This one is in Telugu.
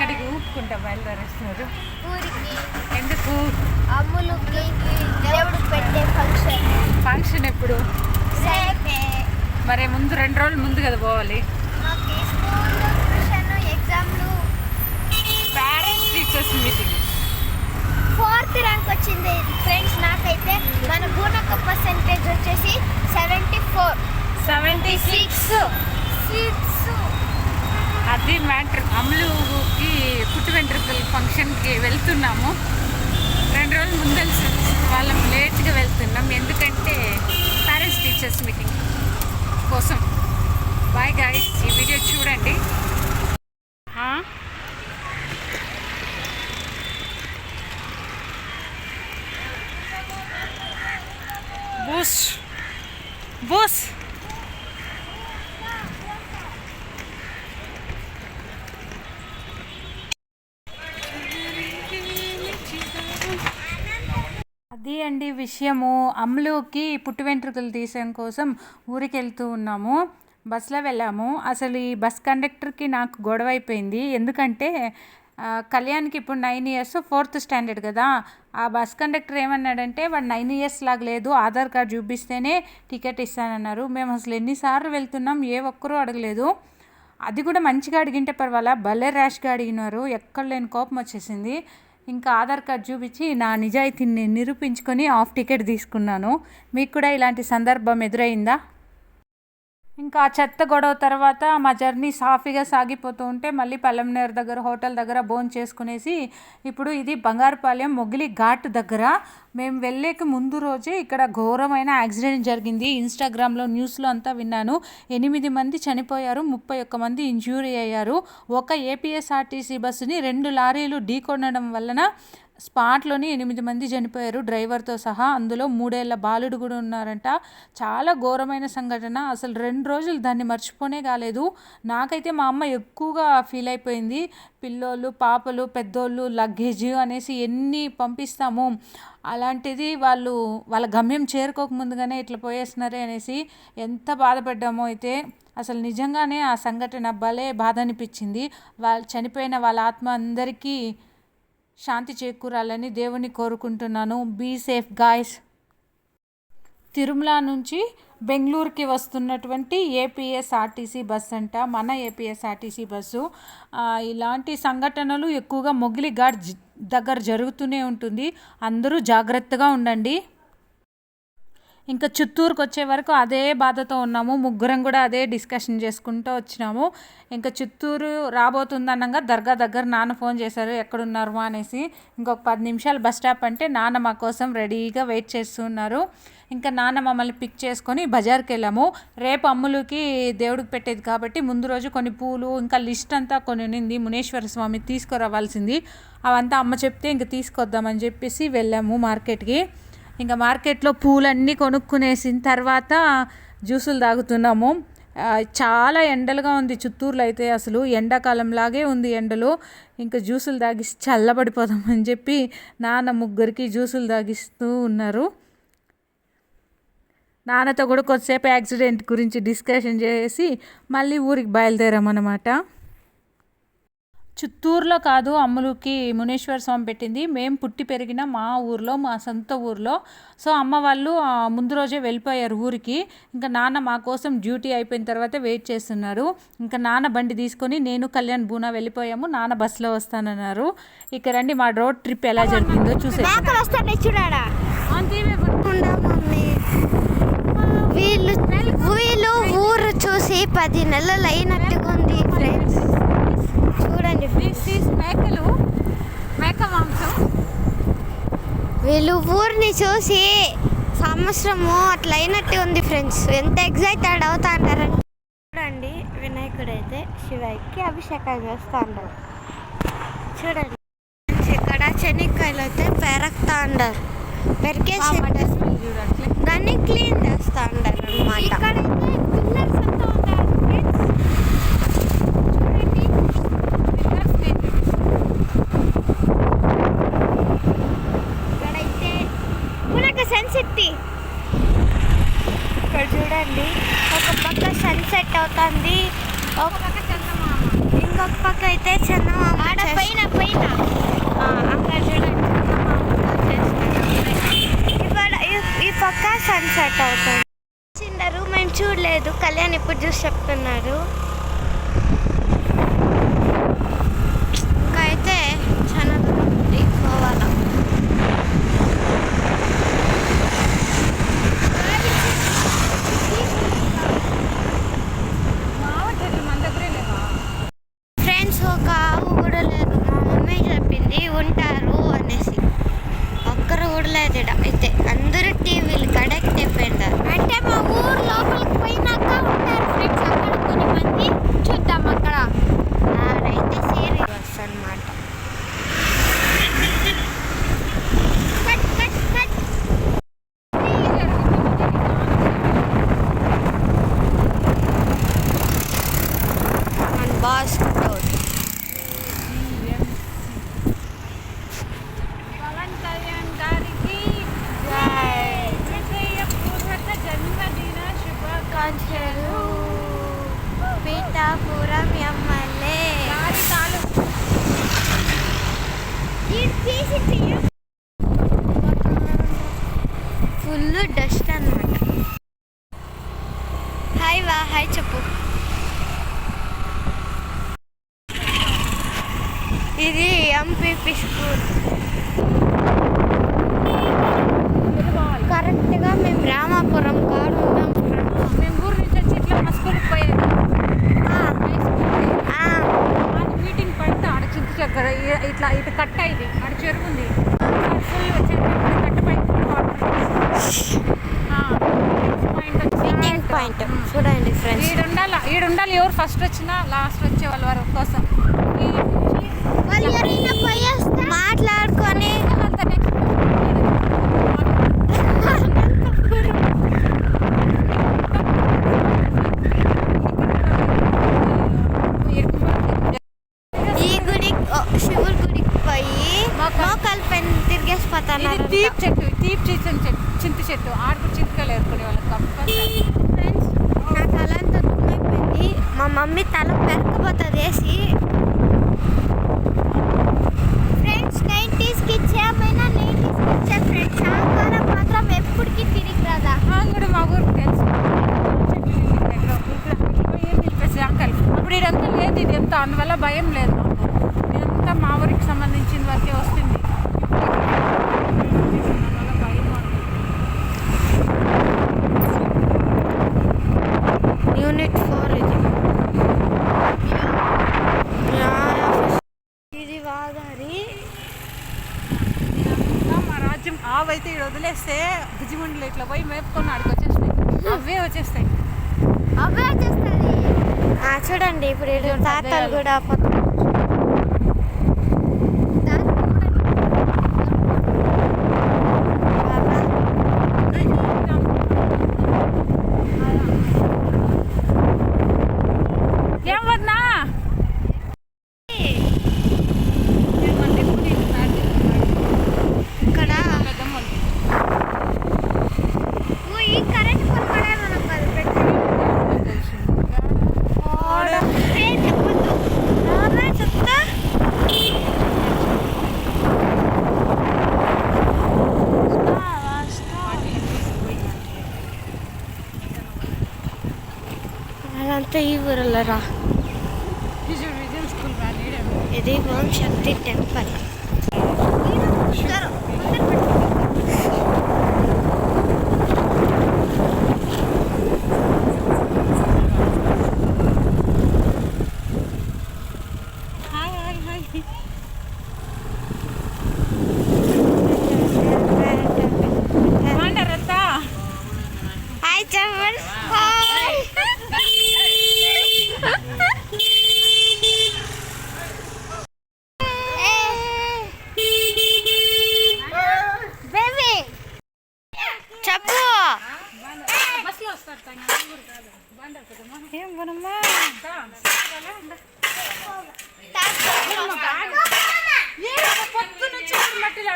ఎక్కడికి ఊపుకుంటా బయలుదేరేస్తున్నారు. ఎందుకు? అమ్ములుకి దేవుడు పెట్టే ఫంక్షన్. ఫంక్షన్ ఎప్పుడు? మరి ముందు రెండు రోజులు ముందు కదా పోవాలి. Parents teachers meeting. Fourth rank వచ్చింది ఫ్రెండ్స్ నాకైతే. మన గుణక పర్సెంటేజ్ వచ్చేసి seventy four. Seventy six. Six. అది మ్యాటర్ అమలుకి పుట్టు వెంట్రుకల ఫంక్షన్కి వెళ్తున్నాము. రెండు రోజులు ముందు వాళ్ళం లేట్గా వెళ్తున్నాం. ఎందుకంటే పేరెంట్స్ టీచర్స్ మీటింగ్ కోసం. బాయ్ గాయస్ అది విషయము అమ్ములుకి పుట్టు వెంట్రుకలు తీసడం కోసం ఊరికి వెళ్తూ ఉన్నాము. బస్సులో వెళ్ళాము. అసలు ఈ బస్ కండక్టర్కి నాకు గొడవ అయిపోయింది. ఎందుకంటే కళ్యాణ్కి ఇప్పుడు నైన్ ఇయర్స్ ఫోర్త్ స్టాండర్డ్ కదా. ఆ బస్ కండక్టర్ ఏమన్నాడంటే వాడు నైన్ ఇయర్స్ లాగా లేదు. ఆధార్ కార్డు చూపిస్తేనే టికెట్ ఇస్తానన్నారు. మేము అసలు ఎన్నిసార్లు వెళ్తున్నాం? ఏ ఒక్కరూ అడగలేదు. అది కూడా మంచిగా అడిగింటే పర్వాలా? భలే ర్యాష్గా అడిగినారు. ఎక్కడ లేని కోపం వచ్చేసింది. ఇంకా ఆధార్ కార్డ్ చూపించి నా నిజాయితీని నిరూపించుకొని ఆఫ్ టికెట్ తీసుకున్నాను. మీకు కూడా ఇలాంటి సందర్భం ఎదురైందా? ఇంకా ఆ చెత్త గొడవ తర్వాత మా జర్నీ సాఫీగా సాగిపోతూ ఉంటే మళ్ళీ పల్లెంనేరు దగ్గర హోటల్ దగ్గర బోన్ చేసుకునేసి ఇప్పుడు ఇది బంగారుపాలెం మొగిలి ఘాట్ దగ్గర. మేము వెళ్ళేకి ముందు రోజే ఇక్కడ ఘోరమైన యాక్సిడెంట్ జరిగింది. ఇన్స్టాగ్రామ్లో న్యూస్లో అంతా విన్నాను. ఎనిమిది మంది చనిపోయారు ముప్పై ఒక్క మంది ఇంజ్యూరీ అయ్యారు. ఒక ఏపీఎస్ఆర్టీసీ బస్సుని రెండు లారీలు ఢీకొనడం వలన స్పాట్లోని ఎనిమిది మంది చనిపోయారు. డ్రైవర్తో సహా అందులో మూడేళ్ళ బాలుడు కూడా ఉన్నారంట. చాలా ఘోరమైన సంఘటన. అసలు రెండు రోజులు దాన్ని మర్చిపోనే కాలేదు. నాకైతే మా అమ్మ ఎక్కువగా ఫీల్ అయిపోయింది. పిల్లోళ్ళు పాపలు పెద్దోళ్ళు లగేజ్ అనేసి ఎన్ని పంపిస్తాము? అలాంటిది వాళ్ళు వాళ్ళ గమ్యం చేరుకోకముందుగానే ఇట్లా పోయేస్తున్నారే అనేసి ఎంత బాధపడ్డామో అయితే అసలు నిజంగానే ఆ సంఘటన భలే బాధ అనిపించింది. వాళ్ళు చనిపోయిన వాళ్ళ ఆత్మ అందరికీ శాంతి చేకూరాలని దేవుని కోరుకుంటున్నాను. బీ సేఫ్ గాయస్ తిరుమల నుంచి బెంగళూరుకి వస్తున్నటువంటి ఏపీఎస్ఆర్టీసీ బస్ అంట. మన ఏపీఎస్ఆర్టీసీ బస్సు ఇలాంటి సంఘటనలు ఎక్కువగా మొగిలి ఘాట్ దగ్గర జరుగుతూనే ఉంటుంది. అందరూ జాగ్రత్తగా ఉండండి. ఇంకా చిత్తూరుకు వచ్చే వరకు అదే బాధతో ఉన్నాము. ముగ్గురం కూడా అదే డిస్కషన్ చేసుకుంటూ వచ్చినాము. ఇంకా చిత్తూరు రాబోతుందనగా దర్గా దగ్గర నాన్న ఫోన్ చేశారు ఎక్కడున్నారు మా అనేసి. ఇంకొక పది నిమిషాలు బస్ స్టాప్ అంటే నాన్న మా కోసం రెడీగా వెయిట్ చేస్తున్నారు ఇంకా నాన్న మమ్మల్ని పిక్ చేసుకొని బజార్కి వెళ్ళాము. రేపు అమ్ములకి దేవుడికి పెట్టేది కాబట్టి ముందు రోజు కొన్ని పూలు ఇంకా లిస్ట్ అంతా కొన్ని ఉన్నింది. మునేశ్వర స్వామి తీసుకురావాల్సింది. అవంతా అమ్మ చెప్తే ఇంక తీసుకొద్దామని చెప్పేసి వెళ్ళాము మార్కెట్కి. ఇంకా మార్కెట్లో పూలన్నీ కొనుక్కునేసిన తర్వాత జ్యూసులు తాగుతున్నాము. చాలా ఎండలుగా ఉంది చిత్తూరులో అయితే అసలు. ఎండాకాలంలాగే ఉంది ఎండలు. ఇంకా జ్యూసులు తాగిసి చల్లబడిపోదామని చెప్పి నాన్న ముగ్గురికి జ్యూసులు తాగిస్తూ ఉన్నారు. నాన్నతో కూడా కొద్దిసేపు యాక్సిడెంట్ గురించి డిస్కషన్ చేసి మళ్ళీ ఊరికి బయలుదేరామన్నమాట. చిత్తూరులో కాదు అమ్ములుకి మునేశ్వర స్వామి పెట్టింది. మేము పుట్టి పెరిగిన మా ఊర్లో మా సొంత ఊర్లో. సో అమ్మ వాళ్ళు ముందు రోజే వెళ్ళిపోయారు ఊరికి. ఇంకా నాన్న మా కోసం డ్యూటీ అయిపోయిన తర్వాత వెయిట్ చేస్తున్నారు. ఇంకా నాన్న బండి తీసుకొని నేను కళ్యాణ్ బూనా వెళ్ళిపోయాము. నాన్న బస్సులో వస్తానన్నారు. ఇక రండి మా రోడ్ ట్రిప్ ఎలా జరిగిందో చూసే వీళ్ళు వీళ్ళు ఊరు చూసి పది నెలలు అయినట్టుగా ఉంది ఫ్రెండ్స్ మేకలు మేక మాంసం. వీళ్ళు ఊరిని చూసి సంవత్సరము అట్లా అయినట్టు ఉంది ఫ్రెండ్స్. ఎంత ఎగ్జైటెడ్ అవుతా అంటారంటే చూడండి వినాయకుడు అయితే శివయ్యకి అభిషేకం చేస్తా ఉంటారు చూడండి ఇక్కడ చెనిక్కాయలు అయితే పెరగతా ఉంటారు పెరికేసి చూడండి దాన్ని క్లీన్ చేస్తా ఉంటారు అనమాట ఇక్కడైతే మనకు సన్సెట్ ఇక్కడ చూడండి ఒక పక్క సన్సెట్ అవుతుంది. ఇంకొక పక్క అయితే చందమామ పైన ఆ, అక్కడ చూడండి. ఇక్కడ ఈ- పక్క సన్సెట్ అవుతుంది. చిన్నారు మేము చూడలేదు. కళ్యాణ్ ఇప్పుడు చూసి చెప్తున్నాడు లోపలికి పోయినాక పీఠాపురం ఎమ్మెల్యే. ఫుల్ డస్ట్ అన్నమాట. హాయ్ వా హాయ్ చెప్పు. ఇది ఎంపీపీ స్కూల్ కరెక్ట్గా మేము రామాపురం కాడు ఉన్నాం మేము ఊరు నుంచి వచ్చి ఇట్లా మా స్కూల్కి పోయేది ఆ, మాకు మీటింగ్ పడితే ఆడ చింత చక్కర ఇట్లా ఇటు కట్ట కట్ట పైకి మీటింగ్ పాయింట్ చూడండి ఫ్రెండ్స్ ఈడుండాలి ఈడుండాలి ఎవరు ఫస్ట్ వచ్చినా లాస్ట్ వచ్చే వాళ్ళ వారి కోసం. మాట్లాడుకొని అంత నెక్స్ట్ ఈ గుడి ఓ, శివుడి గుడికి పోయి మోకాలు. మోకాలు పైన తిరిగేసి ఇది పోతున్నారు తీప్ చెట్టు తీప్ చీచని చెట్టు చింత చెట్టు ఆడుకు చింతకాయలు ఏరుకునే వాళ్ళకి కంపల్సరీ ఫ్రెండ్స్ నా తల అంతా దుమ్మైపోయింది మా మమ్మీ తల పెరకపోతుంది ఫ్రెండ్స్ నైంటీస్కి ఇచ్చేమైనా నైంటీస్ ఇచ్చే ఫ్రెండ్స్ ఆహారం మాత్రం ఎప్పటికీ తిరిగి రాదా? కూడా మా ఊరికి తెలుసు. ఇప్పుడు అంకల్ ఇదంతా లేదు ఇది ఎంత అందువల్ల భయం లేదు మాకు ఇదంతా మా ఊరికి సంబంధించిన వరకే వస్తుంది అందువల్ల భయం మాకు. యూనిట్ ఫోర్ ఇది ఇది వాగారి మా రాజ్యం ఆవైతే ఇక్కడ వదిలేస్తే భుజిమండలు ఇట్లా పోయి మేపుకొని ఆడికి వచ్చేస్తాయి అవే వచ్చేస్తాయి. అవే వచ్చేస్తుంది ఆ, చూడండి ఇప్పుడు తాతలు. కూడా పోతున్నారు. బాబా. ఏం వద్దా ఏమంటే ఇప్పుడు ఇది స్టార్ట్ చేస్తున్నాడు. ఇక్కడ పెద్దమ్మలు. ఓ ఈ కరెంట్ పోల్ పడే మనం పది పెట్టి ఓడ. ఏ చెప్పొద్దు రానా చెప్తా అదంతా వ్యాలీ ఇది Om Shakti temple hi hi hi బాగుంటారత్తా hi చెప్పండి బేబీ చెప్పు. ఏం గుణమ్మా పొద్దు నుంచి మట్టిలో